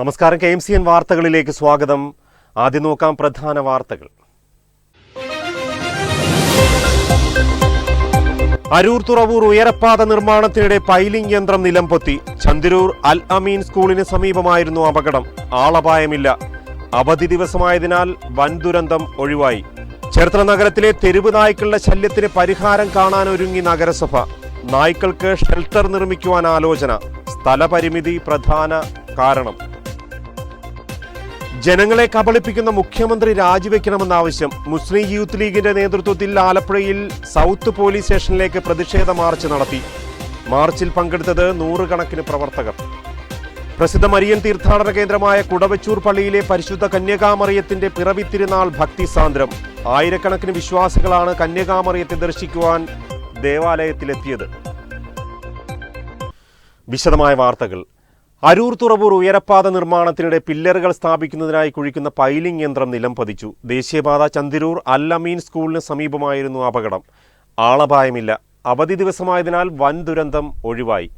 നമസ്കാരം. K M C N വാർത്തകളിലേക്ക് സ്വാഗതം. ആദ്യം നോക്കാം പ്രധാന വാർത്തകൾ. അരൂർ തുറവൂർ ഉയരപ്പാത നിർമ്മാണത്തിനിടെ പൈലിംഗ് യന്ത്രം നിലംപൊത്തി. ചന്ദിരൂർ അൽ അമീൻ സ്കൂളിന് സമീപമായിരുന്നു അപകടം. ആളപായമില്ല. അവധി ദിവസമായതിനാൽ വൻ ദുരന്തം ഒഴിവായി. ചേർത്തല നഗരത്തിലെ തെരുവ് നായ്ക്കളുടെ ശല്യത്തിന് പരിഹാരം കാണാനൊരുങ്ങി നഗരസഭ. നായ്ക്കൾക്ക് ഷെൽട്ടർ നിർമ്മിക്കുവാൻ ആലോചന. സ്ഥലപരിമിതി പ്രധാന കാരണം. ജനങ്ങളെ കബളിപ്പിക്കുന്ന മുഖ്യമന്ത്രി രാജിവെക്കണമെന്ന ആവശ്യം മുസ്ലിം യൂത്ത് ലീഗിന്റെ നേതൃത്വത്തിൽ ആലപ്പുഴയിൽ സൗത്ത് പോലീസ് സ്റ്റേഷനിലേക്ക് പ്രതിഷേധ മാർച്ച് നടത്തി. മാർച്ചിൽ പങ്കെടുത്തത് നൂറുകണക്കിന് പ്രവർത്തകർ. പ്രസിദ്ധ മരിയൻ തീർത്ഥാടന കേന്ദ്രമായ കുടവച്ചൂർ പള്ളിയിലെ പരിശുദ്ധ കന്യകാമറിയത്തിന്റെ പിറവി തിരുനാൾ ഭക്തിസാന്ദ്രം ആയിരക്കണക്കിന് വിശ്വാസികളാണ് കന്യകാമറിയത്തെ ദർശിക്കുവാൻ ദേവാലയത്തിലെത്തിയത്. വിശദമായ വാർത്തകൾ. അരൂർ തുറവൂർ ഉയരപ്പാത നിർമ്മാണത്തിനിടെ പില്ലറുകൾ സ്ഥാപിക്കുന്നതിനായി കുഴിക്കുന്ന പൈലിംഗ് യന്ത്രം നിലം പതിച്ചു. ദേശീയപാത ചന്തിരൂർ അൽ അമീൻ സ്കൂളിന് സമീപമായിരുന്നു അപകടം. ആളപായമില്ല. അവധി ദിവസമായതിനാൽ വൻ ദുരന്തം ഒഴിവായി.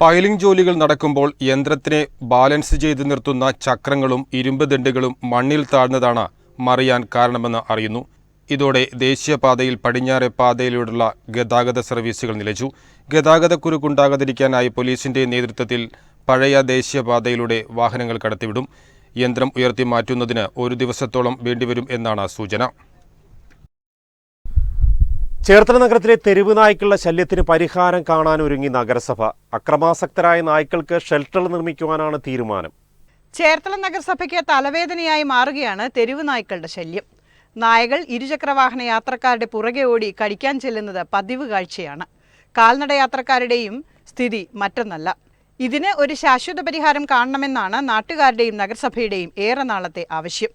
പൈലിംഗ് ജോലികൾ നടക്കുമ്പോൾ യന്ത്രത്തിനെ ബാലൻസ് ചെയ്ത് നിർത്തുന്ന ചക്രങ്ങളും ഇരുമ്പ് ദണ്ടുകളും മണ്ണിൽ താഴ്ന്നതാണ് മറിയാൻ കാരണമെന്ന് അറിയുന്നു. ഇതോടെ ദേശീയപാതയിൽ പടിഞ്ഞാറെ പാതയിലൂടെയുള്ള ഗതാഗത സർവീസുകൾ നിലച്ചു. ഗതാഗതക്കുരുക്കുണ്ടാകാതിരിക്കാനായി പോലീസിന്റെ നേതൃത്വത്തിൽ പഴയ ദേശീയപാതയിലൂടെ വാഹനങ്ങൾ കടത്തിവിടും. യന്ത്രം ഉയർത്തി മാറ്റുന്നതിന് ഒരു ദിവസത്തോളം വേണ്ടിവരും എന്നാണ് സൂചന. ചേർത്തല നഗരത്തിലെ തെരുവ് നായ്ക്കളുടെ ശല്യത്തിന് പരിഹാരം കാണാനൊരുങ്ങി നഗരസഭ. അക്രമാസക്തരായ നായ്ക്കൾക്ക് ഷെൽട്ടർ നിർമ്മിക്കുവാനാണ് തീരുമാനം. ചേർത്തല നഗരസഭയ്ക്ക് തലവേദനയായി മാറുകയാണ് തെരുവ് നായ്ക്കളുടെ ശല്യം. നായകൾ ഇരുചക്രവാഹന യാത്രക്കാരുടെ പുറകെ ഓടി കടിക്കാൻ ചെല്ലുന്നത് പതിവ് കാഴ്ചയാണ്. കാൽനട യാത്രക്കാരുടെയും സ്ഥിതി മറ്റൊന്നല്ല. ഇതിന് ഒരു ശാശ്വത പരിഹാരം കാണണമെന്നാണ് നാട്ടുകാരുടെയും നഗരസഭയുടെയും ഏറെ നാളത്തെ ആവശ്യം.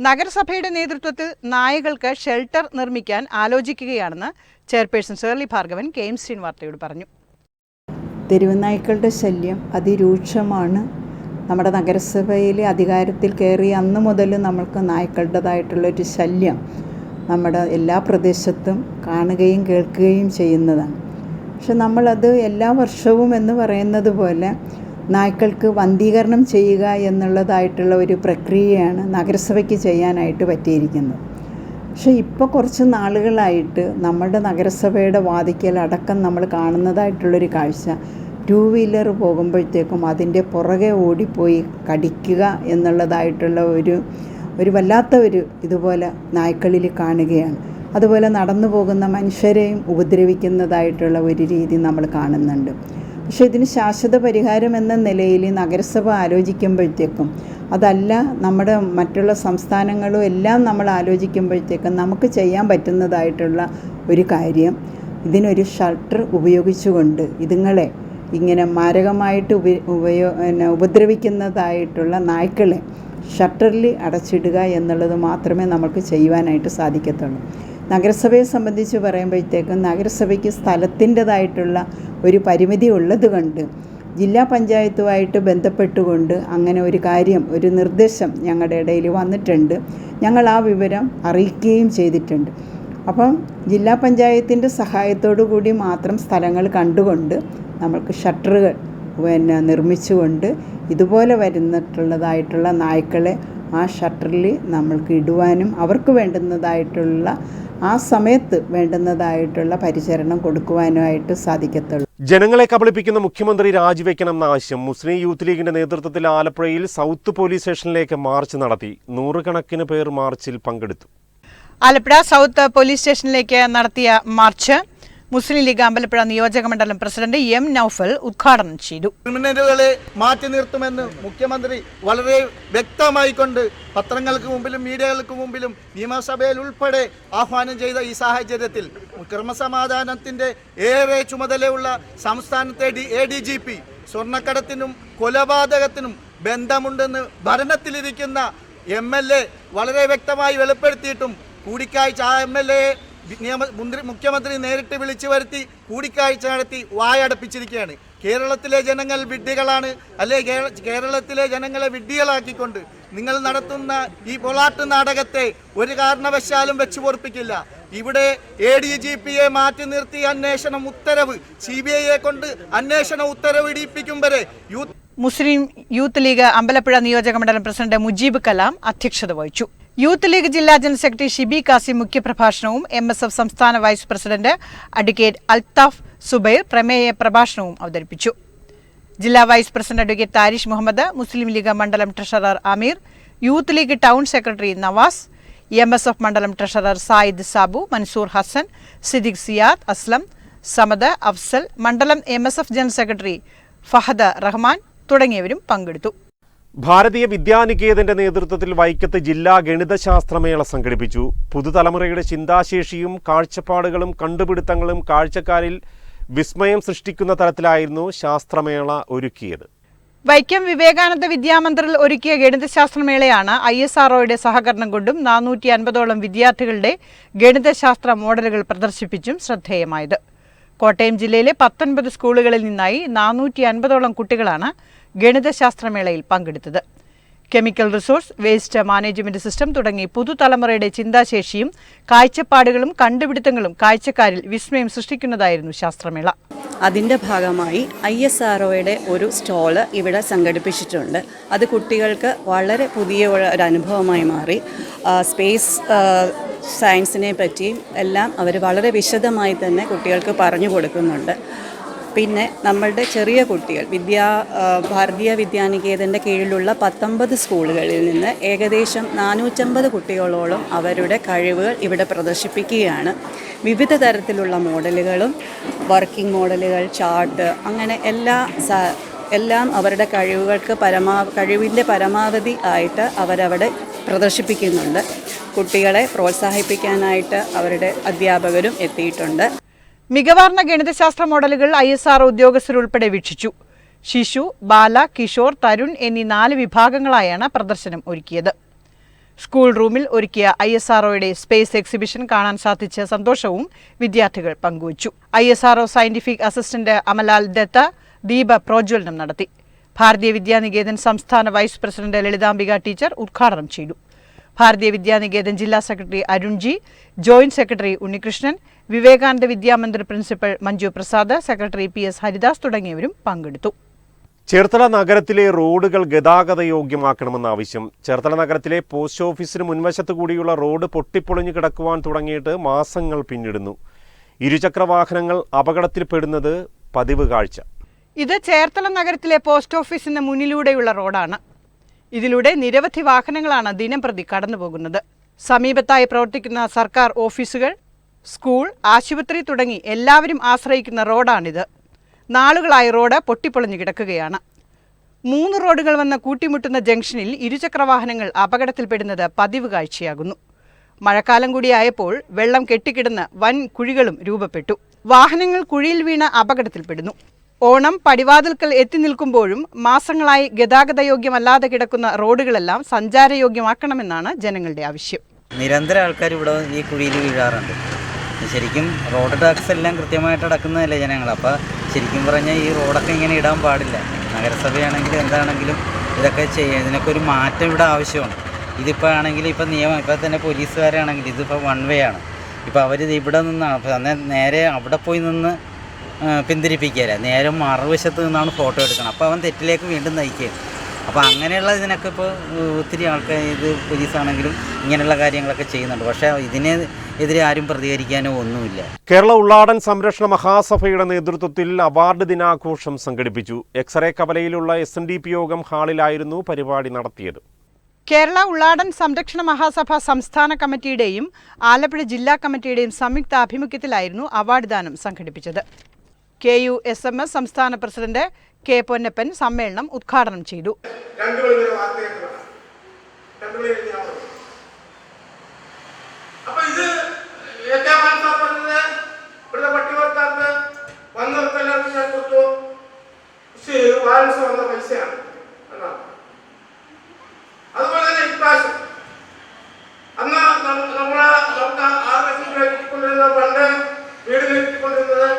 നഗരസഭയുടെ നേതൃത്വത്തിൽ നായകൾക്ക് ഷെൽട്ടർ നിർമ്മിക്കാൻ ആലോചിക്കുകയാണെന്ന് chairperson Sherly Bhargavan K M ശ്രീൻ വാർത്തയോട് പറഞ്ഞു. തെരുവുനായ്ക്കളുടെ ശല്യം അതിരൂക്ഷമാണ്. നമ്മുടെ നഗരസഭയിലെ അധികാരത്തിൽ കയറി അന്ന് മുതൽ നമ്മൾക്ക് നായ്ക്കളുടേതായിട്ടുള്ളൊരു ശല്യം. നമ്മുടെ എല്ലാ പ്രദേശത്തും കാണുകയും കേൾക്കുകയും ചെയ്യുന്നതാണ്. പക്ഷെ നമ്മളത് എല്ലാ വർഷവും എന്ന് പറയുന്നത് പോലെ നായ്ക്കൾക്ക് വന്ധീകരണം ചെയ്യുക എന്നുള്ളതായിട്ടുള്ള ഒരു പ്രക്രിയയാണ് നഗരസഭയ്ക്ക് ചെയ്യാനായിട്ട് പറ്റിയിരിക്കുന്നത്. പക്ഷേ ഇപ്പോൾ കുറച്ച് നാളുകളായിട്ട് നമ്മുടെ നഗരസഭയുടെ വാതിക്കൽ അടക്കം നമ്മൾ കാണുന്നതായിട്ടുള്ളൊരു കാഴ്ച. ടൂ വീലർ പോകുമ്പോഴത്തേക്കും അതിന്റെ പുറകെ ഓടിപ്പോയി കടിക്കുക എന്നുള്ളതായിട്ടുള്ള ഒരു ഒരു വല്ലാത്ത ഒരു ഇതുപോലെ നായ്ക്കളിൽ കാണുകയാണ്. അതുപോലെ നടന്നു പോകുന്ന മനുഷ്യരെയും ഉപദ്രവിക്കുന്നതായിട്ടുള്ള ഒരു രീതി നമ്മൾ കാണുന്നുണ്ട്. പക്ഷേ ഇതിന് ശാശ്വത പരിഹാരം എന്ന നിലയിൽ നഗരസഭ ആലോചിക്കുമ്പോഴത്തേക്കും അതല്ല നമ്മുടെ മറ്റുള്ള സംസ്ഥാനങ്ങളും എല്ലാം നമ്മൾ ആലോചിക്കുമ്പോഴത്തേക്കും നമുക്ക് ചെയ്യാൻ പറ്റുന്നതായിട്ടുള്ള ഒരു കാര്യം ഇതിനൊരു ഷട്ടർ ഉപയോഗിച്ചുകൊണ്ട് ഇതുങ്ങളെ ഇങ്ങനെ മാരകമായിട്ട് ഉപ ഉപയോ ഉപദ്രവിക്കുന്നതായിട്ടുള്ള നായ്ക്കളെ ഷട്ടറിൽ അടച്ചിടുക എന്നുള്ളത് മാത്രമേ നമുക്ക് ചെയ്യുവാനായിട്ട് സാധിക്കത്തുള്ളൂ. നഗരസഭയെ സംബന്ധിച്ച് പറയുമ്പോഴത്തേക്കും നഗരസഭയ്ക്ക് സ്ഥലത്തിന്റെതായിട്ടുള്ള ഒരു പരിമിതി ഉള്ളത് കൊണ്ട് ജില്ലാ പഞ്ചായത്തുമായിട്ട് ബന്ധപ്പെട്ടുകൊണ്ട് അങ്ങനെ ഒരു കാര്യം ഒരു നിർദ്ദേശം ഞങ്ങളുടെ ഇടയിൽ വന്നിട്ടുണ്ട്. ഞങ്ങൾ ആ വിവരം അറിയിക്കുകയും ചെയ്തിട്ടുണ്ട്. അപ്പം ജില്ലാ പഞ്ചായത്തിന്റെ സഹായത്തോടു കൂടി മാത്രം സ്ഥലങ്ങൾ കണ്ടുകൊണ്ട് നമ്മൾക്ക് ഷട്ടറുകൾ പിന്നെ നിർമ്മിച്ചുകൊണ്ട് ഇതുപോലെ വരുന്നിട്ടുള്ളതായിട്ടുള്ള നായ്ക്കളെ ആ ഷട്ടറിൽ നമ്മൾക്ക് ഇടുവാനും അവർക്ക് വേണ്ടുന്നതായിട്ടുള്ള ആ സമയത്ത് വേണ്ടുന്നതായിട്ടുള്ള പരിചരണം കൊടുക്കുവാനുമായിട്ട് സാധിക്കത്തുള്ളൂ. ജനങ്ങളെ കബളിപ്പിക്കുന്ന മുഖ്യമന്ത്രി രാജിവെക്കണമെന്ന ആവശ്യം മുസ്ലിം യൂത്ത് ലീഗിന്റെ നേതൃത്വത്തിൽ ആലപ്പുഴയിൽ സൗത്ത് പോലീസ് സ്റ്റേഷനിലേക്ക് മാർച്ച് നടത്തി. നൂറുകണക്കിന് പേർ മാർച്ചിൽ പങ്കെടുത്തു. ആലപ്പുഴ സൗത്ത് പോലീസ് സ്റ്റേഷനിലേക്ക് നടത്തിയ മാർച്ച് മുസ്ലിം ലീഗ് അമ്പലപ്പുഴ നിയോജക മണ്ഡലം പ്രസിഡന്റ് എം നൌഫൽ ഉദ്ഘാടനം ചെയ്തു. ക്രിമിനലുകളെ മാറ്റി നിർത്തുമെന്ന് മുഖ്യമന്ത്രി വളരെ വ്യക്തമായിക്കൊണ്ട് പത്രങ്ങൾക്ക് മുമ്പിലും മീഡിയകൾക്ക് മുമ്പിലും നിയമസഭയിൽ ഉൾപ്പെടെ ആഹ്വാനം ചെയ്ത ഈ സാഹചര്യത്തിൽ ക്രമസമാധാനത്തിന്റെ ഏറെ ചുമതലയുള്ള സംസ്ഥാനത്തെ D A D G P സ്വർണക്കടത്തിനും കൊലപാതകത്തിനും ബന്ധമുണ്ടെന്ന് ഭരണത്തിലിരിക്കുന്ന എം എൽ എ വളരെ വ്യക്തമായി വെളിപ്പെടുത്തിയിട്ടും കൂടിക്കാഴ്ച ആ എം എൽ എ നിയമ മുന്ത്രി മുഖ്യമന്ത്രി നേരിട്ട് വിളിച്ചു വരുത്തി കൂടിക്കാഴ്ച നടത്തി വായടപ്പിച്ചിരിക്കുകയാണ്. കേരളത്തിലെ ജനങ്ങൾ വിഡ്ഢികളാണ്. അല്ലെ കേരളത്തിലെ ജനങ്ങളെ വിഡ്ഢികളാക്കിക്കൊണ്ട് നിങ്ങൾ നടത്തുന്ന ഈ പൊളാട്ട് നാടകത്തെ ഒരു കാരണവശാലും വെച്ചു പൊറപ്പിക്കില്ല. ഇവിടെ എ ഡി ജി പിയെ മാറ്റി നിർത്തി അന്വേഷണം ഉത്തരവ്. സി ബി ഐയെ കൊണ്ട് അന്വേഷണ ഉത്തരവ് ഇടിയിപ്പിക്കും വരെ youth Muslim youth league Ambalappuzha നിയോജക മണ്ഡലം പ്രസിഡന്റ് മുജീബ് കലാം അധ്യക്ഷത വഹിച്ചു. യൂത്ത് ലീഗ് ജില്ലാ ജനറൽ സെക്രട്ടറി ഷിബി കാസി മുഖ്യപ്രഭാഷണവും എം എസ് എഫ് സംസ്ഥാന vice president advocate Althaf Subair പ്രമേയ പ്രഭാഷണവും അവതരിപ്പിച്ചു. ജില്ലാ vice president advocate Tharish Muhammad Muslim league മണ്ഡലം treasurer Ameer youth league town secretary Navas M S F മണ്ഡലം ട്രഷറർ സായിദ് സാബു മൻസൂർ ഹസൻ സിദിഖ് സിയാദ് അസ്ലം സമദ് അഫ്സൽ മണ്ഡലം M S F general secretary Fahad Rahman തുടങ്ങിയവരും പങ്കെടുത്തു. ഭാരതീയ വിദ്യാനികേതന്റെ നേതൃത്വത്തിൽ വൈക്കത്ത് ജില്ലാ ഗണിതശാസ്ത്രമേള സംഘടിപ്പിച്ചു. പുതുതലമുറയുടെ ചിന്താശേഷിയും കാഴ്ചപ്പാടുകളും കണ്ടുപിടുത്തങ്ങളും കാഴ്ചക്കാരിൽ വിസ്മയം സൃഷ്ടിക്കുന്ന തരത്തിലായിരുന്നു ശാസ്ത്രമേള ഒരുക്കിയത്. വൈക്കം വിവേകാനന്ദ വിദ്യാമന്ദിറിൽ ഒരുക്കിയ ഗണിതശാസ്ത്രമേളയാണ് ഐ എസ് ആർഒയുടെ സഹകരണം കൊണ്ടും നാനൂറ്റി അൻപതോളം വിദ്യാർത്ഥികളുടെ ഗണിതശാസ്ത്ര മോഡലുകൾ പ്രദർശിപ്പിച്ചും ശ്രദ്ധേയമായത്. കോട്ടയം ജില്ലയിലെ പത്തൊൻപത് സ്കൂളുകളിൽ നിന്നായി നാനൂറ്റി അൻപതോളം കുട്ടികളാണ് ഗണിതശാസ്ത്രമേളയിൽ പങ്കെടുത്തത്. Chemical resource waste management system തുടങ്ങി പുതുതലമുറയുടെ ചിന്താശേഷിയും കാഴ്ചപ്പാടുകളും കണ്ടുപിടുത്തങ്ങളും കാഴ്ചക്കാരിൽ വിസ്മയം സൃഷ്ടിക്കുന്നതായിരുന്നു ശാസ്ത്രമേള. അതിന്റെ ഭാഗമായി ഐ എസ് ആർ ഒയുടെ ഒരു സ്റ്റോൾ ഇവിടെ സംഘടിപ്പിച്ചിട്ടുണ്ട്. അത് കുട്ടികൾക്ക് വളരെ പുതിയ ഒരു അനുഭവമായി മാറി. സ്പേസ് സയൻസിനെ പറ്റിയും എല്ലാം അവർ വളരെ വിശദമായി തന്നെ കുട്ടികൾക്ക് പറഞ്ഞു കൊടുക്കുന്നുണ്ട്. പിന്നെ നമ്മളുടെ ചെറിയ കുട്ടികൾ വിദ്യാ ഭാരതീയ വിദ്യാനികേതന്റെ കീഴിലുള്ള പത്തൊമ്പത് സ്കൂളുകളിൽ നിന്ന് ഏകദേശം നാനൂറ്റമ്പത് കുട്ടികളോളം അവരുടെ കഴിവുകൾ ഇവിടെ പ്രദർശിപ്പിക്കുകയാണ്. വിവിധ തരത്തിലുള്ള മോഡലുകളും വർക്കിംഗ് മോഡലുകൾ ചാർട്ട് അങ്ങനെ എല്ലാ എല്ലാം അവരുടെ കഴിവുകൾക്ക് പരമാ കഴിവിന്റെ പരമാവധി ആയിട്ട് അവരവിടെ പ്രദർശിപ്പിക്കുന്നുണ്ട്. കുട്ടികളെ പ്രോത്സാഹിപ്പിക്കാനായിട്ട് അവരുടെ അധ്യാപകരും എത്തിയിട്ടുണ്ട്. മികവാർന്ന ഗണിതശാസ്ത്ര മോഡലുകൾ ഐ എസ് ആർ ഉദ്യോഗസ്ഥരുൾപ്പെടെ വീക്ഷിച്ചു. ശിശു ബാല കിഷോർ തരുൺ എന്നീ നാല് വിഭാഗങ്ങളായാണ് പ്രദർശനം ഒരുക്കിയത്. സ്കൂൾ റൂമിൽ ഒരുക്കിയ ഐ എസ് ആർഒയുടെ സ്പേസ് എക്സിബിഷൻ കാണാൻ സാധിച്ച സന്തോഷവും വിദ്യാർത്ഥികൾ പങ്കുവച്ചു. I S R O scientific assistant Amalal Datta Deepa പ്രോജ്വലനം നടത്തി. ഭാരതീയ വിദ്യാനികേതൻ സംസ്ഥാന വൈസ് പ്രസിഡന്റ് ലളിതാംബിക ടീച്ചർ ഉദ്ഘാടനം ചെയ്തു. ഭാരതീയ വിദ്യാനികേതൻ ജില്ലാ secretary Arunji joint secretary Unnikrishnan Vivekananda Vidyamandir principal Manju Prasad secretary P S Haridas തുടങ്ങിയവരും പങ്കെടുത്തു. ചേർത്തല നഗരത്തിലെ റോഡുകൾ ഗതാഗത യോഗ്യമാക്കണമെന്ന ആവശ്യം. ചേർത്തല നഗരത്തിലെ പോസ്റ്റ് ഓഫീസിന് മുൻവശത്തു കൂടിയുള്ള റോഡ് പൊട്ടിപ്പൊളിഞ്ഞു കിടക്കുവാൻ തുടങ്ങിയിട്ട് മാസങ്ങൾ പിന്നിടുന്നു. ഇരുചക്ര വാഹനങ്ങൾ അപകടത്തിൽപ്പെടുന്നത് പതിവ് കാഴ്ച. ഇത് ചേർത്തല നഗരത്തിലെ പോസ്റ്റ് ഓഫീസിന് മുന്നിലൂടെയുള്ള റോഡാണ്. ഇതിലൂടെ നിരവധി വാഹനങ്ങളാണ് ദിനംപ്രതി കടന്നുപോകുന്നത്. സമീപത്തായി പ്രവർത്തിക്കുന്ന സർക്കാർ ഓഫീസുകൾ സ്കൂൾ ആശുപത്രി തുടങ്ങി എല്ലാവരും ആശ്രയിക്കുന്ന റോഡാണിത്. നാളുകളായി റോഡ് പൊട്ടിപ്പൊളിഞ്ഞു കിടക്കുകയാണ്. മൂന്ന് റോഡുകൾ വന്ന് കൂട്ടിമുട്ടുന്ന ജംഗ്ഷനിൽ ഇരുചക്ര വാഹനങ്ങൾ അപകടത്തിൽപ്പെടുന്നത് പതിവ് കാഴ്ചയാകുന്നു. മഴക്കാലം കൂടിയായപ്പോൾ വെള്ളം കെട്ടിക്കിടന്ന് വൻ കുഴികളും രൂപപ്പെട്ടു. വാഹനങ്ങൾ കുഴിയിൽ വീണ് അപകടത്തിൽപ്പെടുന്നു. ഓണം പടിവാതിൽക്കൽ എത്തി നിൽക്കുമ്പോഴും മാസങ്ങളായി ഗതാഗതയോഗ്യമല്ലാതെ കിടക്കുന്ന റോഡുകളെല്ലാം സഞ്ചാരയോഗ്യമാക്കണമെന്നാണ് ജനങ്ങളുടെ ആവശ്യം. നിരന്തരം ആൾക്കാർ ഇവിടെ ഈ കുഴിയിൽ വീഴാറുണ്ട്. ശരിക്കും റോഡ് ടാക്സ് എല്ലാം കൃത്യമായിട്ട് അടക്കുന്നതല്ലേ ജനങ്ങൾ? അപ്പോൾ ശരിക്കും പറഞ്ഞാൽ ഈ റോഡൊക്കെ ഇങ്ങനെ ഇടാൻ പാടില്ല. നഗരസഭയാണെങ്കിലും എന്താണെങ്കിലും ഇതൊക്കെ ചെയ്യാം ഇതിനൊക്കെ ഒരു മാറ്റം ഇവിടെ ആവശ്യമാണ്. ഇതിപ്പോൾ ആണെങ്കിൽ ഇപ്പോൾ നിയമം ഇപ്പോൾ തന്നെ പോലീസുകാരാണെങ്കിൽ ഇതിപ്പോൾ വൺ വേ ആണ്. ഇപ്പോൾ അവർ ഇവിടെ നിന്നാണ് അപ്പോൾ അന്നേ നേരെ അവിടെ പോയി നിന്ന് പിന്തിരിപ്പിക്കുകയല്ല? നേരെ മറുവശത്ത് നിന്നാണ് ഫോട്ടോ എടുക്കണം അപ്പോൾ അവൻ തെറ്റിലേക്ക് വീണ്ടും നയിക്കുക അപ്പോൾ അങ്ങനെയുള്ള ഇതിനൊക്കെ ഇപ്പോൾ ഒത്തിരി ആൾക്കാർ ഇത് പോലീസാണെങ്കിലും ഇങ്ങനെയുള്ള കാര്യങ്ങളൊക്കെ ചെയ്യുന്നുണ്ട്. പക്ഷേ ഇതിനെ എതിരെ ആരും പ്രതികരിക്കാനോ ഒന്നുമില്ല. കേരള ഉള്ളാടൻ സംരക്ഷണ മഹാസഭയുടെ നേതൃത്വത്തിൽ അവാർഡ് ദിനാഘോഷം സംഘടിപ്പിച്ചു. X-ray കവലയിലുള്ള S N D P Yogam ഹാളിലായിരുന്നു പരിപാടി നടത്തിയത്. കേരള ഉള്ളാടൻ സംരക്ഷണ മഹാസഭ സംസ്ഥാന കമ്മിറ്റിയുടെയും ആലപ്പുഴ ജില്ലാ കമ്മിറ്റിയുടെയും സംയുക്ത ആഭിമുഖ്യത്തിലായിരുന്നു അവാർഡ് ദാനം സംഘടിപ്പിച്ചത്. K U S M S സംസ്ഥാന പ്രസിഡന്റ് കെ പൊന്നപ്പൻ സമ്മേളനം ഉദ്ഘാടനം ചെയ്തു രണ്ടു മണിക്കൂർ വാർത്തയൊക്കെ രണ്ടു മണി കഴിഞ്ഞ് ഞാൻ വന്നു. അപ്പൊ ഇത് ഏറ്റവും പറഞ്ഞത് ഇവിടുത്തെ പട്ടികവർക്കാർക്ക് വന്നവർക്കെല്ലാവർക്കും ഞാൻ കൊടുത്തു. പക്ഷേ വന്ന പൈസയാണ്. എന്നാണ് അതുപോലെ തന്നെ ഇപ്രാവശ്യം അന്ന് നമ്മളെ നമുക്ക് ആറ് ലക്ഷം രൂപ കിട്ടിക്കൊണ്ടിരുന്ന പണ്ട് വീട് കിട്ടിക്കൊണ്ടിരുന്നത്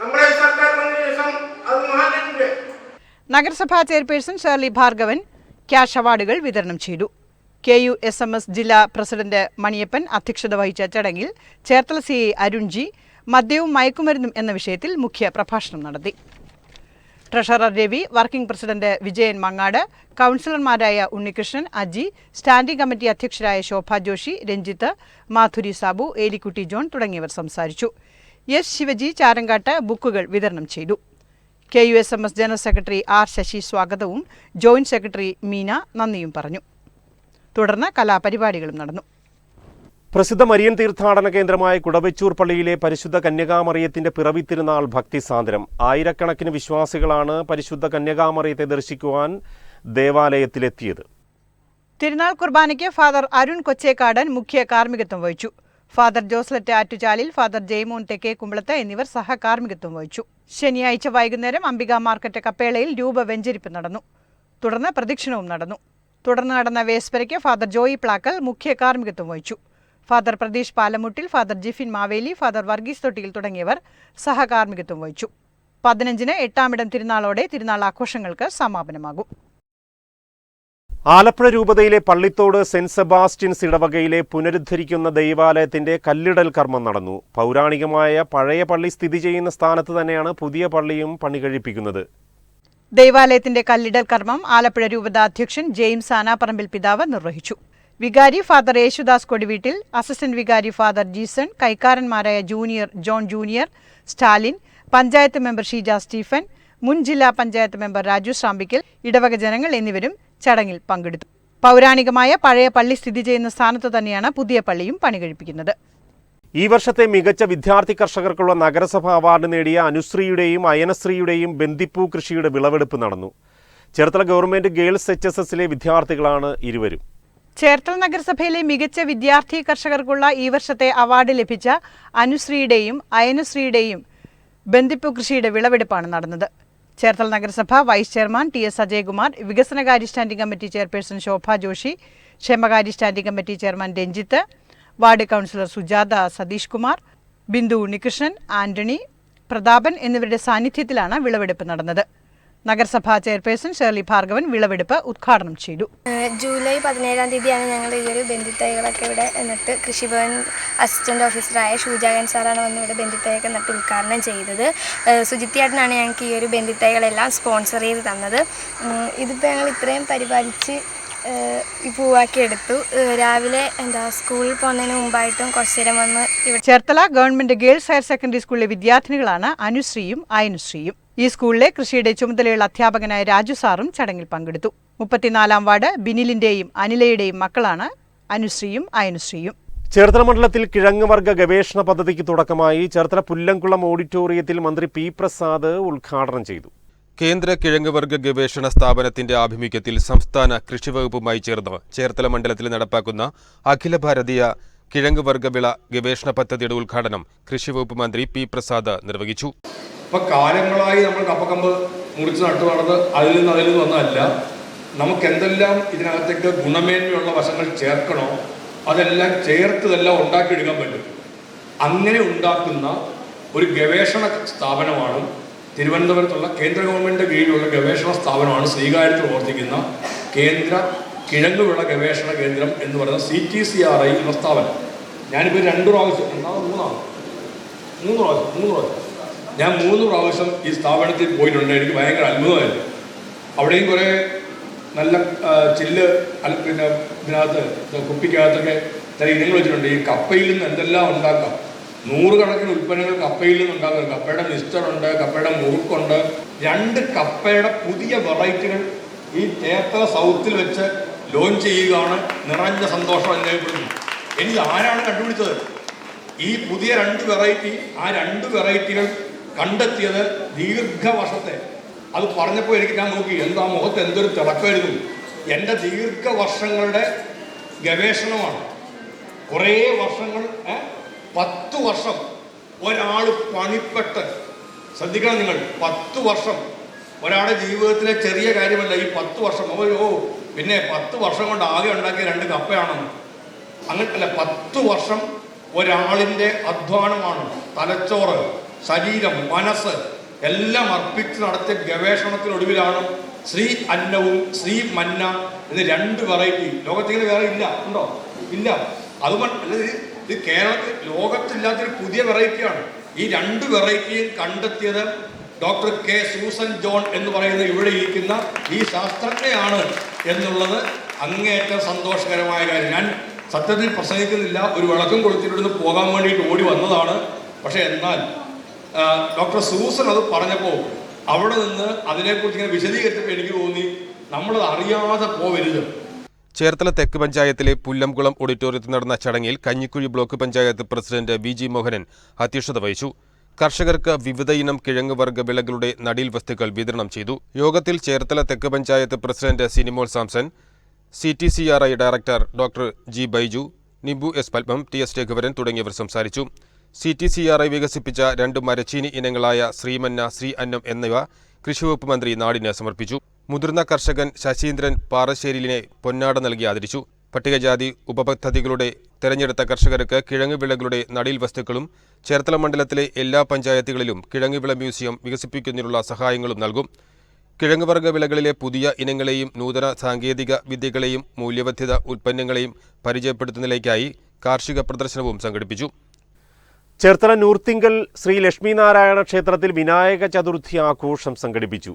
നമ്മുടെ സർക്കാർ വന്ന ശേഷം അത് നാല് നഗരസഭാ ചെയർപേഴ്സൺ ഷേർലി ഭാർഗവൻ ക്യാഷ് അവാർഡുകൾ വിതരണം ചെയ്തു. K U S M S ജില്ലാ പ്രസിഡന്റ് മണിയപ്പൻ അധ്യക്ഷത വഹിച്ച ചടങ്ങിൽ Cherthala C I Arun G മദ്യവും മയക്കുമരുന്നും എന്ന വിഷയത്തിൽ മുഖ്യ പ്രഭാഷണം നടത്തി. Treasurer Ravi working president Vijayan Mangad കൗൺസിലർമാരായ ഉണ്ണികൃഷ്ണൻ അജി സ്റ്റാൻഡിംഗ് കമ്മിറ്റി അധ്യക്ഷരായ ശോഭ ജോഷി രഞ്ജിത്ത് മാധുരി സാബു ഏലിക്കുട്ടി ജോൺ തുടങ്ങിയവർ സംസാരിച്ചു. എസ് ശിവജി ചാരങ്കാട്ട് ബുക്കുകൾ വിതരണം ചെയ്തു. K U S M S general secretary R Sasi സ്വാഗതവും ജോയിന്റ് സെക്രട്ടറി മീന നന്ദിയും പറഞ്ഞു. തുടർന്ന് കലാപരിപാടികളും നടന്നു. പ്രസിദ്ധ മരിയൻ തീർത്ഥാടന കേന്ദ്രമായ കുടവച്ചൂർ പള്ളിയിലെ പരിശുദ്ധ കന്യകാമറിയത്തിന്റെ പിറവി തിരുനാൾ ഭക്തിസാന്ദ്രം ആയിരക്കണക്കിന് വിശ്വാസികളാണ് പരിശുദ്ധ കന്യകാമറിയത്തെ ദർശിക്കുവാൻ ദേവാലയത്തിലെത്തിയത്. തിരുനാൾ കുർബാനയ്ക്ക് ഫാദർ അരുൺ കൊച്ചേക്കാടൻ മുഖ്യ കാർമ്മികത്വം വഹിച്ചു. ഫാദർ ജോസ്ലറ്റ് ആറ്റുചാലിൽ ഫാദർ ജെയ്മോൻ തെക്കേ കുമ്പളത്ത് എന്നിവർ സഹകാർമ്മികത്വം വഹിച്ചു. ശനിയാഴ്ച വൈകുന്നേരം അംബിക മാർക്കറ്റ് കപ്പേളയിൽ രൂപ വെഞ്ചരിപ്പ് നടന്നു. തുടർന്ന് പ്രദക്ഷിണവും നടന്നു. തുടർന്ന് നടന്ന വേസ്പരയ്ക്ക് ഫാദർ ജോയി പ്ലാക്കൽ മുഖ്യ കാർമ്മികത്വം വഹിച്ചു. Father Pratheesh Palamuttil father Jifin Maveli father Varghese Thottiyil തുടങ്ങിയവർ സഹകാർമ്മികത്വം വഹിച്ചു. പതിനഞ്ചിന് എട്ടാമിടം തിരുനാളോടെ തിരുനാൾ ആഘോഷങ്ങൾക്ക് സമാപനമാകും. ആലപ്പുഴ രൂപതയിലെ പള്ളിത്തോട് സെന്റ് സെബാസ്റ്റ്യൻസ് ഇടവകയിലെ പുനരുദ്ധരിക്കുന്ന ദൈവാലയത്തിന്റെ കല്ലിടൽ കർമ്മം നടന്നു. പൗരാണികമായ പഴയ പള്ളി സ്ഥിതി ചെയ്യുന്ന സ്ഥാനത്ത് തന്നെയാണ് പുതിയ പള്ളിയും പണികഴിപ്പിക്കുന്നത് ദൈവാലയത്തിന്റെ കല്ലിടൽ കർമ്മം ആലപ്പുഴ രൂപത അധ്യക്ഷൻ ജെയിംസ് ആനാപ്പറമ്പിൽ പിതാവ് നിർവഹിച്ചു. വികാരി ഫാദർ യേശുദാസ് കൊടിവീട്ടിൽ അസിസ്റ്റന്റ് വികാരി father Jeeson കൈക്കാരന്മാരായ junior John junior Stalin panchayat member Sheeja Stephen മുൻ ജില്ലാ പഞ്ചായത്ത് മെമ്പർ രാജു ശ്രാമ്പിക്കൽ ഇടവക ജനങ്ങൾ എന്നിവരും ചടങ്ങിൽ പങ്കെടുത്തു. പൗരാണികമായ പഴയ പള്ളി സ്ഥിതി ചെയ്യുന്ന സ്ഥാനത്ത് തന്നെയാണ് പുതിയ പള്ളിയും പണികഴിപ്പിക്കുന്നത്. ഈ വർഷത്തെ മികച്ച വിദ്യാർത്ഥി കർഷകർക്കുള്ള നഗരസഭ അവാർഡ് നേടിയ അനുശ്രീയുടെയും അയനശ്രീയുടെയും ബന്ദിപ്പൂ കൃഷിയുടെ വിളവെടുപ്പ് നടന്നു. Cherthala government girls H S എസിലെ വിദ്യാർത്ഥികളാണ് ഇരുവരും. ചേർത്തല നഗരസഭയിലെ മികച്ച വിദ്യാർത്ഥി കർഷകർക്കുള്ള ഈ വർഷത്തെ അവാർഡ് ലഭിച്ച അനുശ്രീയുടെയും അയനശ്രീയുടെയും ബന്ദിപ്പു കൃഷിയുടെ വിളവെടുപ്പാണ് നടന്നത്. ചേർത്തല നഗരസഭ vice chairman T S Ajayakumar വികസനകാര്യ standing committee chairperson Shobha Joshy ക്ഷേമകാര്യ standing committee chairman Ranjith ward councillor Sujatha Satheesh Kumar Bindu Unnikrishnan Antony Prathapan എന്നിവരുടെ സാന്നിധ്യത്തിലാണ് വിളവെടുപ്പ് നടന്നത്. നഗരസഭാ ചെയർപേഴ്സൺ ഷേർലി ഭാർഗവൻ വിളവെടുപ്പ് ഉദ്ഘാടനം ചെയ്തു. ജൂലൈ പതിനേഴാം തീയതിയാണ് ഞങ്ങൾ ഈ ഒരു ബന്ധിത്തൈകളൊക്കെ ഇവിടെ നട്ട് കൃഷിഭവൻ അസിസ്റ്റന്റ് ഓഫീസറായ ഷൂജാഗൻ സാറാണ് വന്ന് ഇവിടെ ബന്ധുത്തൈകൾ നട്ട് ഉദ്ഘാടനം ചെയ്തത്. സുജിത്തിയാട്ടനാണ് ഞങ്ങൾക്ക് ഈ ഒരു ബന്ധിത്തൈകളെല്ലാം സ്പോൺസർ ചെയ്ത് തന്നത്. ഇതിപ്പോൾ ഞങ്ങൾ ഇത്രയും പരിപാലിച്ച് പൂവാക്കി എടുത്തു. രാവിലെ എന്താ സ്കൂളിൽ പോകുന്നതിന് മുമ്പായിട്ടും കുറച്ച് നേരം വന്ന് ഇവിടെ Cherthala government girls higher secondary സ്കൂളിലെ വിദ്യാർത്ഥിനികളാണ് അനുശ്രീയും അയനുശ്രീയും ഈ സ്കൂളിലെ കൃഷിയുടെ ചുമതലയുള്ള അധ്യാപകനായ രാജു സാറും ചടങ്ങിൽ പങ്കെടുത്തു. മുപ്പത്തിനാലാം വാർഡ് ബിനിലിന്റെയും അനിലയുടെയും മക്കളാണ് അനുശ്രീയും അയനുശ്രീയും ചേർത്തല മണ്ഡലത്തിൽ കിഴങ്ങ് വർഗ ഗവേഷണ പദ്ധതിക്ക് തുടക്കമായി ചേർത്തല പുല്ലംകുളം ഓഡിറ്റോറിയത്തിൽ മന്ത്രി പി പ്രസാദ് ഉദ്ഘാടനം ചെയ്തു. കേന്ദ്ര കിഴങ്ങുവർഗ ഗവേഷണ സ്ഥാപനത്തിന്റെ ആഭിമുഖ്യത്തിൽ സംസ്ഥാന കൃഷിവകുപ്പുമായി ചേർന്ന് ചേർത്തല മണ്ഡലത്തിൽ നടപ്പാക്കുന്ന അഖില ഭാരതീയ കിഴങ്ങുവർഗ വിള ഗവേഷണ പദ്ധതിയുടെ ഉദ്ഘാടനം കൃഷിവകുപ്പ് മന്ത്രി പി പ്രസാദ് നിർവഹിച്ചു. ഇപ്പൊ കാലങ്ങളായി നമ്മൾ കപ്പക്കമ്പ് മുറിച്ച് നട്ടു നടന്ന് അതിൽ നിന്ന് അതിൽ നിന്ന് വന്നതല്ല. നമുക്ക് എന്തെല്ലാം ഇതിനകത്തേക്ക് ഗുണമേന്മയുള്ള വശങ്ങൾ ചേർക്കണോ അതെല്ലാം ചേർത്ത് ഇതെല്ലാം ഉണ്ടാക്കിയെടുക്കാൻ പറ്റും. അങ്ങനെ ഉണ്ടാക്കുന്ന ഒരു ഗവേഷണ സ്ഥാപനമാണ് തിരുവനന്തപുരത്തുള്ള കേന്ദ്ര ഗവൺമെന്റ് കീഴിലുള്ള ഗവേഷണ സ്ഥാപനമാണ് ശ്രീകാര്യത്തിൽ പ്രവർത്തിക്കുന്ന കേന്ദ്ര കിഴങ്ങുവിള ഗവേഷണ കേന്ദ്രം എന്ന് പറയുന്ന C T C R I എന്ന സ്ഥാപനം. ഞാനിപ്പോൾ രണ്ട് പ്രാവശ്യം രണ്ടാമത് മൂന്നാണ് മൂന്ന് പ്രാവശ്യം മൂന്ന് പ്രാവശ്യം. ഞാൻ മൂന്ന് പ്രാവശ്യം ഈ സ്ഥാപനത്തിൽ പോയിട്ടുണ്ട്. എനിക്ക് ഭയങ്കര അത്ഭുതമായിരുന്നു. അവിടെയും കുറേ നല്ല ചില്ല് പിന്നെ ഇതിനകത്ത് ഇത് കുപ്പിക്കകത്തൊക്കെ ചില ഇനങ്ങൾ വെച്ചിട്ടുണ്ട്. ഈ കപ്പയിൽ നിന്ന് എന്തെല്ലാം ഉണ്ടാക്കാം? നൂറുകണക്കിന് ഉൽപ്പന്നങ്ങൾ കപ്പയിൽ നിന്ന് ഉണ്ടാക്കാം കപ്പയുടെ മിസ്റ്ററുണ്ട് കപ്പയുടെ മുറുക്കുണ്ട്. രണ്ട് കപ്പയുടെ പുതിയ വെറൈറ്റികൾ ഈ തേത്ത സൗത്തിൽ വെച്ച് ലോഞ്ച് ചെയ്യുകയാണ്. നിറഞ്ഞ സന്തോഷം അനുഭവപ്പെടുന്നു. എനിക്ക് ആരാണ് കണ്ടുപിടിച്ചത്? ഈ പുതിയ രണ്ട് വെറൈറ്റി ആ രണ്ട് വെറൈറ്റികൾ കണ്ടെത്തിയത് ദീർഘവർഷത്തെ. അത് പറഞ്ഞപ്പോൾ എനിക്ക് ഞാൻ നോക്കി എന്താ മുഖത്ത് എന്തൊരു തിളക്കമായിരുന്നു. എന്റെ ദീർഘവർഷങ്ങളുടെ ഗവേഷണമാണ്. കുറേ വർഷങ്ങൾ പത്ത് വർഷം ഒരാൾ പണിപ്പെട്ട് ശ്രദ്ധിക്കണം നിങ്ങൾ. പത്തു വർഷം. ഒരാളുടെ ജീവിതത്തിലെ ചെറിയ കാര്യമല്ല ഈ പത്ത് വർഷം. ഓ പിന്നെ പത്ത് വർഷം കൊണ്ട് ആകെ ഉണ്ടാക്കിയ രണ്ട് കപ്പയാണെന്ന്. അങ്ങനെ അല്ല പത്ത് വർഷം ഒരാളിന്റെ അധ്വാനമാണ്. തലച്ചോറ് ശരീരം മനസ്സ് എല്ലാം അർപ്പിച്ച് നടത്തിയ ഗവേഷണത്തിനൊടുവിലാണ് ശ്രീ അന്നവും ശ്രീ മന്ന എന്ന് രണ്ട് വെറൈറ്റി. ലോകത്തിങ്ങനെ വേറെ ഇല്ല. ഉണ്ടോ? ഇല്ല. അതുകൊണ്ട് ഇത് കേരളത്തിൽ ലോകത്തില്ലാത്തൊരു പുതിയ വെറൈറ്റിയാണ്. ഈ രണ്ട് വെറൈറ്റിയും കണ്ടെത്തിയത് ഡോക്ടർ കെ സൂസൻ ജോൺ എന്ന് പറയുന്ന ഇവിടെ ഇരിക്കുന്ന ഈ ശാസ്ത്രജ്ഞയാണ് എന്നുള്ളത് അങ്ങേയറ്റം സന്തോഷകരമായ കാര്യം. ഞാൻ സത്യത്തിൽ പ്രസംഗിക്കുന്നില്ല ഒരു വിളക്കം കൊടുത്തിട്ട് പോകാൻ വേണ്ടിയിട്ട് ഓടി വന്നതാണ്. പക്ഷേ എന്നാൽ ഡോക്ടർ സൂസൻ അത് പറഞ്ഞപ്പോൾ അവിടെ നിന്ന് അതിനെക്കുറിച്ച് ഇങ്ങനെ വിശദീകരിച്ചപ്പോൾ എനിക്ക് തോന്നി നമ്മളത് അറിയാതെ പോവരുത്. ചേർത്തല തെക്ക് പഞ്ചായത്തിലെ പുല്ലംകുളം ഓഡിറ്റോറിയത്തിൽ നടന്ന ചടങ്ങിൽ Kanjikuzhi block panchayat president V G Mohanan അധ്യക്ഷത വഹിച്ചു. കർഷകർക്ക് വിവിധ കിഴങ്ങ് വർഗ വിളകളുടെ നടീൽ വസ്തുക്കൾ വിതരണം ചെയ്തു. യോഗത്തിൽ ചേർത്തല തെക്ക് panchayat president Sinimol Samson C T C R I director doctor G Baiju Nibu S Padmam T S Raghuvaran തുടങ്ങിയവർ സംസാരിച്ചു. C T C R I വികസിപ്പിച്ച രണ്ട് മരച്ചീനി ഇനങ്ങളായ ശ്രീമന്ന ശ്രീ അന്നം എന്നിവ കൃഷിവകുപ്പ് മന്ത്രി നാടിന് സമർപ്പിച്ചു. മുതിർന്ന കർഷകൻ ശശീന്ദ്രൻ പാറശ്ശേരിലിനെ പൊന്നാട നൽകി ആദരിച്ചു. പട്ടികജാതി ഉപപദ്ധതികളുടെ തെരഞ്ഞെടുത്ത കർഷകർക്ക് കിഴങ്ങ് വിളകളുടെ നടീൽ വസ്തുക്കളും ചേർത്തല മണ്ഡലത്തിലെ എല്ലാ പഞ്ചായത്തുകളിലും കിഴങ്ങ് വിള മ്യൂസിയം വികസിപ്പിക്കുന്നതിനുള്ള സഹായങ്ങളും നൽകും. കിഴങ്ങ് വർഗ വിളകളിലെ പുതിയ ഇനങ്ങളെയും നൂതന സാങ്കേതിക വിദ്യകളെയും മൂല്യവർദ്ധിത ഉൽപ്പന്നങ്ങളെയും പരിചയപ്പെടുത്തുന്നതിലേക്കായി കാർഷിക പ്രദർശനവും സംഘടിപ്പിച്ചു. ചേർത്തല നൂർത്തിങ്കൽ ശ്രീ ലക്ഷ്മിനാരായണ ക്ഷേത്രത്തിൽ വിനായക ചതുർത്ഥി ആഘോഷം സംഘടിപ്പിച്ചു.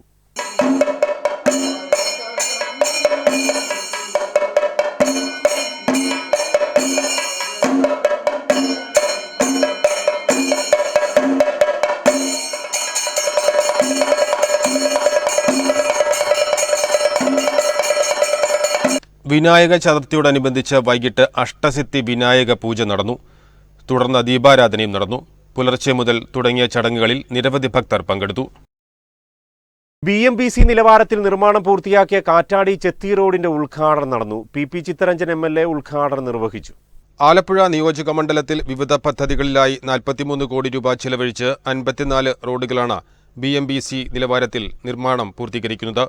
വിനായക ചതുർത്ഥിയോടനുബന്ധിച്ച് വൈകിട്ട് അഷ്ടസിദ്ധി വിനായക പൂജ നടന്നു. തുടർന്ന് ദീപാരാധനയും നടന്നു. പുലർച്ചെ മുതൽ തുടങ്ങിയ ചടങ്ങുകളിൽ നിരവധി ഭക്തർ പങ്കെടുത്തു. ബി എം ബി സി നിലവാരത്തിൽ നിർമ്മാണം പൂർത്തിയാക്കിയ കാറ്റാടി ചെത്തി റോഡിന്റെ ഉദ്ഘാടനം നടന്നു. P P Chitharanjan M L A ഉദ്ഘാടനം നിർവഹിച്ചു. ആലപ്പുഴ നിയോജക മണ്ഡലത്തിൽ വിവിധ പദ്ധതികളിലായി നാൽപ്പത്തിമൂന്ന് കോടി രൂപ ചെലവഴിച്ച് അൻപത്തിനാല് റോഡുകളാണ് ബി എം ബി സി നിലവാരത്തിൽ നിർമ്മാണം പൂർത്തീകരിക്കുന്നത്.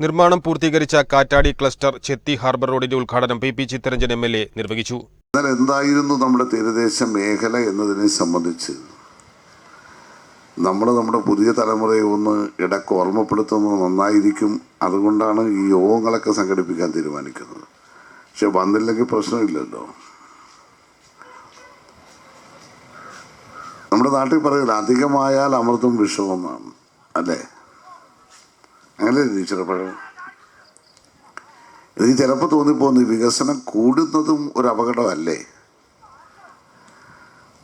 നിർമ്മാണം പൂർത്തീകരിച്ച കാറ്റാടി ക്ലസ്റ്റർ ചെത്തി ഹാർബർ റോഡിന്റെ ഉദ്ഘാടനം P P Chitharanjan M L A നിർവഹിച്ചു. എന്നാൽ എന്തായിരുന്നു നമ്മുടെ തീരദേശ മേഖല എന്നതിനെ സംബന്ധിച്ച്? നമ്മൾ നമ്മുടെ പുതിയ തലമുറയെ ഒന്ന് ഇടയ്ക്ക് ഓർമ്മപ്പെടുത്തുന്നത് നന്നായിരിക്കും. അതുകൊണ്ടാണ് ഈ യോഗങ്ങളൊക്കെ സംഘടിപ്പിക്കാൻ തീരുമാനിക്കുന്നത്. പക്ഷെ വന്നില്ലെങ്കിൽ പ്രശ്നമില്ലല്ലോ. നമ്മുടെ നാട്ടിൽ പറയില്ല അധികമായാൽ അമൃതും വിഷവുമെന്നാണ് അല്ലേ? അങ്ങനെ ടീച്ചറപ്പോഴും എനിക്ക് ചിലപ്പോൾ തോന്നിപ്പോകുന്നു വികസനം കൂടുന്നതും ഒരു അപകടമല്ലേ?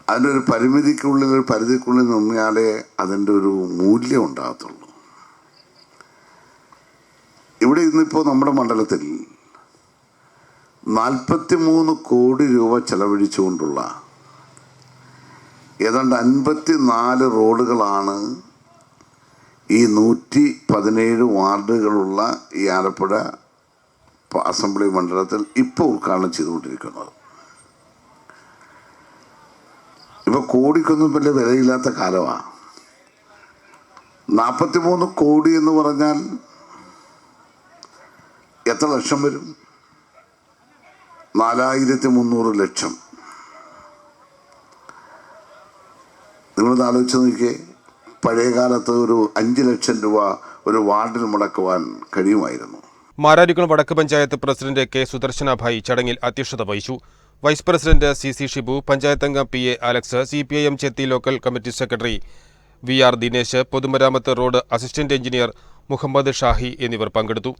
അതിന്റെ ഒരു പരിമിതിക്കുള്ളിൽ ഒരു പരിധിക്കുള്ളിൽ നിന്നാലേ അതിന്റെ ഒരു മൂല്യം ഉണ്ടാകത്തുള്ളൂ. ഇവിടെ ഇന്നിപ്പോൾ നമ്മുടെ മണ്ഡലത്തിൽ നാൽപ്പത്തി മൂന്ന് കോടി രൂപ ചെലവഴിച്ചുകൊണ്ടുള്ള ഏതാണ്ട് അൻപത്തി നാല് റോഡുകളാണ് ഈ നൂറ്റി പതിനേഴ് വാർഡുകളുള്ള ഈ ആലപ്പുഴ അസംബ്ലി മണ്ഡലത്തിൽ ഇപ്പോൾ ഉദ്ഘാടനം ചെയ്തുകൊണ്ടിരിക്കുന്നത്. ഇപ്പോൾ കോടിക്കൊന്നും വലിയ വിലയില്ലാത്ത കാലമാണ് നാൽപ്പത്തി മൂന്ന് കോടി എന്ന് പറഞ്ഞാൽ എത്ര ലക്ഷം വരും? നാലായിരത്തി മുന്നൂറ് ലക്ഷം. നിങ്ങളൊന്ന് ആലോചിച്ച് നോക്കിയേ. പഴയ കാലത്ത് ഒരു അഞ്ച് ലക്ഷം രൂപ ഒരു വാർഡിൽ മുടക്കുവാൻ കഴിയുമായിരുന്നു. മാരാരിക്കുളം വടക്ക് പഞ്ചായത്ത് പ്രസിഡന്റ് കെ സുദർശനഭായി ചടങ്ങിൽ അധ്യക്ഷത വഹിച്ചു. Vice president C C Shibu panchayat അംഗം P A Alex C P I M Chethi local committee secretary V R Dinesh പൊതുമരാമത്ത് road assistant engineer Muhammad Shahi എന്നിവർ പങ്കെടുത്തു.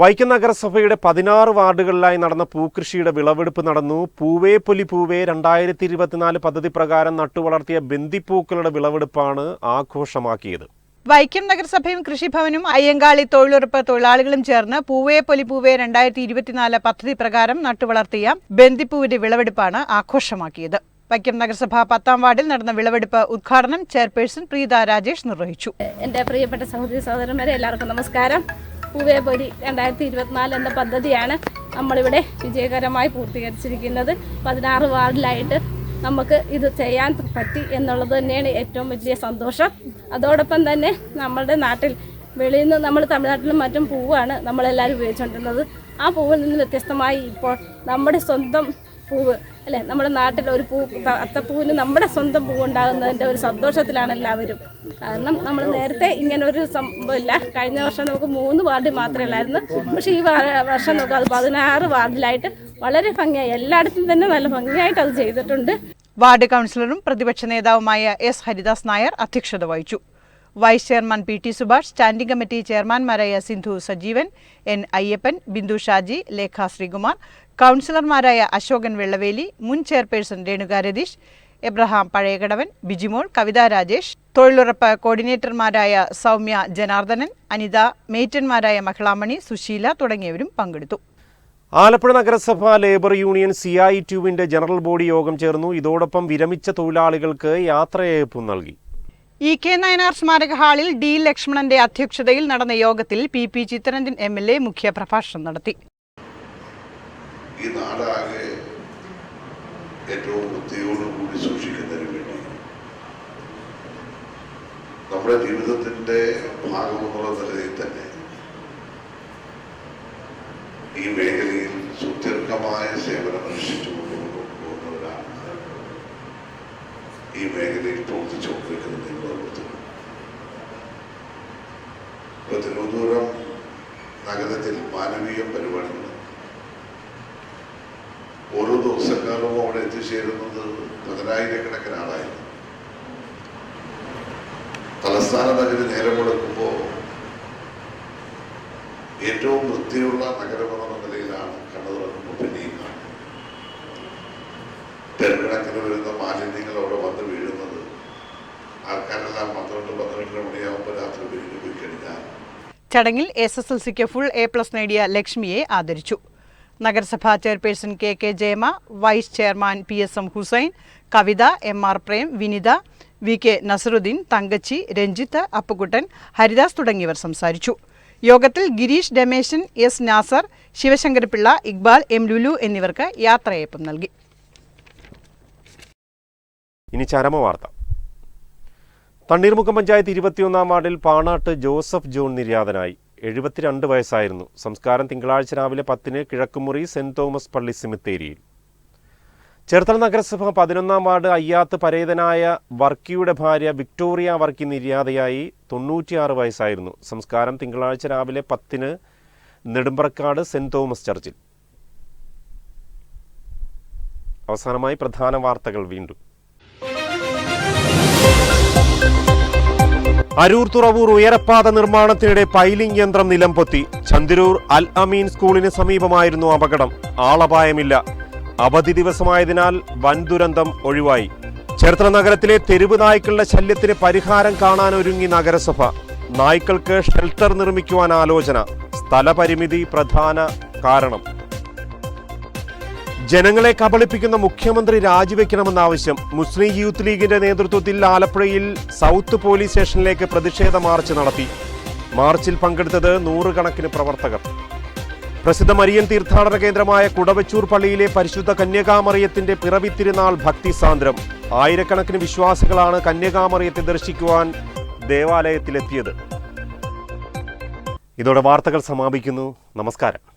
വൈക്കം നഗരസഭയുടെ പതിനാറ് വാർഡുകളിലായി നടന്ന പൂക്കൃഷിയുടെ വിളവെടുപ്പ് നടന്നു. പൂവേ പൊലി പൂവേ രണ്ടായിരത്തി ഇരുപത്തിനാല് പദ്ധതി പ്രകാരം നട്ടുവളർത്തിയ ബന്ദിപ്പൂക്കളുടെ വിളവെടുപ്പാണ് ആഘോഷമാക്കിയത്. വൈക്കം നഗരസഭയും കൃഷിഭവനും അയ്യങ്കാളി തൊഴിലുറപ്പ് തൊഴിലാളികളും ചേർന്ന് പൂവേ പൊലി പൂവേ രണ്ടായിരത്തി ഇരുപത്തിനാല് പദ്ധതി പ്രകാരം നട്ടുവളർത്തിയ ബന്ദിപ്പൂവിന്റെ വിളവെടുപ്പാണ് ആഘോഷമാക്കിയത്. വൈക്കം നഗരസഭ പത്താം വാർഡിൽ നടന്ന വിളവെടുപ്പ് ഉദ്ഘാടനം ചെയർപേഴ്സൺ പ്രീത രാജേഷ് നിർവഹിച്ചു. എന്റെ പ്രിയപ്പെട്ട സഹോദരി സഹോദരന്മാരെ എല്ലാവർക്കും നമസ്കാരം. പൂവേ പൊരി രണ്ടായിരത്തി ഇരുപത്തിനാല് എന്ന പദ്ധതിയാണ് നമ്മളിവിടെ വിജയകരമായി പൂർത്തീകരിച്ചിരിക്കുന്നത്. പതിനാറ് വാർഡിലായിട്ട് നമുക്ക് ഇത് ചെയ്യാൻ പറ്റി എന്നുള്ളത് തന്നെയാണ് ഏറ്റവും വലിയ സന്തോഷം. അതോടൊപ്പം തന്നെ നമ്മളുടെ നാട്ടിൽ വെളിയിൽ നിന്ന് നമ്മൾ തമിഴ്നാട്ടിലും മറ്റും പൂവാണ് നമ്മളെല്ലാവരും ഉപയോഗിച്ചുകൊണ്ടിരുന്നത്. ആ പൂവിൽ നിന്ന് വ്യത്യസ്തമായി ഇപ്പോൾ നമ്മുടെ സ്വന്തം പൂവ് അല്ലേ? നമ്മുടെ നാട്ടിൽ ഒരു പൂ അത്തപ്പൂവിന് നമ്മുടെ സ്വന്തം പൂ ഉണ്ടാകുന്നതിന്റെ ഒരു സന്തോഷത്തിലാണ് എല്ലാവരും. കാരണം നമ്മൾ നേരത്തെ ഇങ്ങനെ ഒരു സംഭവമില്ല. കഴിഞ്ഞ വർഷം നമുക്ക് മൂന്ന് വാർഡിൽ മാത്രമേ ഉള്ളായിരുന്നു. പക്ഷെ ഈ വർഷം നമുക്ക് അത് പതിനാറ് വാർഡിലായിട്ട് വളരെ ഭംഗിയായി എല്ലായിടത്തും തന്നെ നല്ല ഭംഗിയായിട്ട് അത് ചെയ്തിട്ടുണ്ട്. വാർഡ് കൗൺസിലറും പ്രതിപക്ഷ നേതാവുമായ എസ് ഹരിദാസ് നായർ അധ്യക്ഷത വഹിച്ചു. Vice chairman P T Subhash standing committee ചെയർമാൻമാരായ Sindhu Sajeevan N Ayyappan Bindu Shaji Lekha Sreekumar കൗൺസിലർമാരായ അശോകൻ വെള്ളവേലി മുൻ ചെയർപേഴ്സൺ രേണുക രതീഷ് എബ്രഹാം പഴയകടവൻ ബിജിമോൾ കവിത രാജേഷ് തൊഴിലുറപ്പ് കോർഡിനേറ്റർമാരായ സൗമ്യ ജനാർദ്ദനൻ അനിത മേറ്റന്മാരായ മഹിളാമണി സുശീല തുടങ്ങിയവരും പങ്കെടുത്തു. ആലപ്പുഴ നഗരസഭ ലേബർ യൂണിയൻ സി ഐ ടുവിന്റെ ജനറൽ ബോഡി യോഗം ചേർന്നു. ഇതോടൊപ്പം വിരമിച്ച തൊഴിലാളികൾക്ക് യാത്രയയപ്പും നൽകി. ഇ കെ നയനാർ സ്മാരക ഹാളിൽ ഡി ലക്ഷ്മണന്റെ അധ്യക്ഷതയിൽ നടന്ന യോഗത്തിൽ P P Chitharanjan M L A മുഖ്യ പ്രഭാഷണം നടത്തി. ഈ നാടാകെ ഏറ്റവും വൃത്തിയോടുകൂടി സൂക്ഷിക്കുന്നതിന് വേണ്ടി നമ്മുടെ ജീവിതത്തിന്റെ ഭാഗമെന്നുള്ള നിലയിൽ തന്നെ ഈ മേഖലയിൽ സുദീർഘമായ സേവനം അനുഷ്ഠിച്ചു ഈ മേഖലയിൽ പ്രവർത്തിച്ചു കൊണ്ടിരിക്കുന്ന നിയമപ്രവർത്തകർ ഇപ്പൊ തിരുവനന്തപുരം നഗരത്തിൽ മാനവീയ പരിപാടികൾ. ഓരോ ദിവസക്കാരും അവിടെ എത്തിച്ചേരുന്നത് പതിനായിരക്കണക്കിന് ആളായിരുന്നു. തലസ്ഥാന നഗരി നേരമെടുക്കുമ്പോൾ ഏറ്റവും വൃത്തിയുള്ള നഗരമെന്ന നിലയിലാണ് കണ്ണു തുറക്കുമ്പോൾ പിന്നെയും കാണുന്നത്. തെരുക്കണക്കിന് വരുന്ന മാലിന്യങ്ങൾ അവിടെ വന്ന് വീഴുന്നത്. ആൾക്കാരെല്ലാം പന്ത്രണ്ട് പന്ത്രണ്ടര മണിയാകുമ്പോൾ രാത്രി വീട്ടിൽ പോയി കഴിഞ്ഞാൽ ചടങ്ങിൽ എസ് എസ് എൽ സിക്ക് ഫുൾ എ പ്ലസ് നേടിയ ലക്ഷ്മിയെ ആദരിച്ചു. നഗരസഭാ chairperson K K Jayama vice chairman P S M Hussain Kavitha M R Prem Vinitha V K Nasarudheen Thankachi Ranjith Appukuttan Haridas തുടങ്ങിയവർ സംസാരിച്ചു. യോഗത്തിൽ ഗിരീഷ് രമേശൻ എസ് നാസർ ശിവശങ്കരപിള്ള ഇക്ബാൽ എം ലുലു എന്നിവർക്ക് യാത്രയയപ്പും നൽകി. ഇനി ചരമ വാർത്ത. തണ്ണീർമുഖം പഞ്ചായത്ത് ഇരുപത്തിയൊന്നാം വാർഡിൽ പാണാട്ട് ജോസഫ് ജോൺ നിര്യാതനായി. എഴുപത്തിരണ്ട് വയസ്സായിരുന്നു. സംസ്കാരം തിങ്കളാഴ്ച രാവിലെ പത്തിന് കിഴക്കുമുറി സെന്റ് തോമസ് പള്ളി സിമിത്തേരിയിൽ. ചേർത്തല നഗരസഭ പതിനൊന്നാം വാർഡ് അയ്യാത്ത് പരേതനായ വർക്കിയുടെ ഭാര്യ വിക്ടോറിയ വർക്കി നിര്യാതയായി തൊണ്ണൂറ്റിയാറ് വയസ്സായിരുന്നു. സംസ്കാരം തിങ്കളാഴ്ച രാവിലെ പത്തിന് നെടുമ്പ്രക്കാട് സെന്റ് തോമസ് ചർച്ചിൽ. അവസാനമായി പ്രധാന വാർത്തകൾ വീണ്ടും. അരൂർ തുറവൂർ ഉയരപ്പാത നിർമ്മാണത്തിനിടെ പൈലിംഗ് യന്ത്രം നിലംപൊത്തി. ചന്ദിരൂർ അൽ അമീൻ സ്കൂളിന് സമീപമായിരുന്നു അപകടം. ആളപായമില്ല. അവധി ദിവസമായതിനാൽ വൻ ദുരന്തം ഒഴിവായി. ചേർത്തല നഗരത്തിലെ തെരുവ് നായ്ക്കളുടെ ശല്യത്തിന് പരിഹാരം കാണാനൊരുങ്ങി നഗരസഭ. നായ്ക്കൾക്ക് ഷെൽട്ടർ നിർമ്മിക്കുവാൻ ആലോചന. സ്ഥലപരിമിതി പ്രധാന കാരണം. ജനങ്ങളെ കബളിപ്പിക്കുന്ന മുഖ്യമന്ത്രി രാജിവെക്കണമെന്ന ആവശ്യം മുസ്ലിം യൂത്ത് ലീഗിന്റെ നേതൃത്വത്തിൽ ആലപ്പുഴയിൽ സൗത്ത് പോലീസ് സ്റ്റേഷനിലേക്ക് പ്രതിഷേധ മാർച്ച് നടത്തി. മാർച്ചിൽ പങ്കെടുത്തത് നൂറുകണക്കിന് പ്രവർത്തകർ. പ്രസിദ്ധ മരിയൻ തീർത്ഥാടന കേന്ദ്രമായ കുടവച്ചൂർ പള്ളിയിലെ പരിശുദ്ധ കന്യകാമറിയത്തിന്റെ പിറവി തിരുനാൾ ഭക്തിസാന്ദ്രം ആയിരക്കണക്കിന് വിശ്വാസികളാണ് കന്യകാമറിയത്തെ ദർശിക്കുവാൻ ദേവാലയത്തിലെത്തിയത്. ഇതോടെ വാർത്തകൾ സമാപിക്കുന്നു. നമസ്കാരം.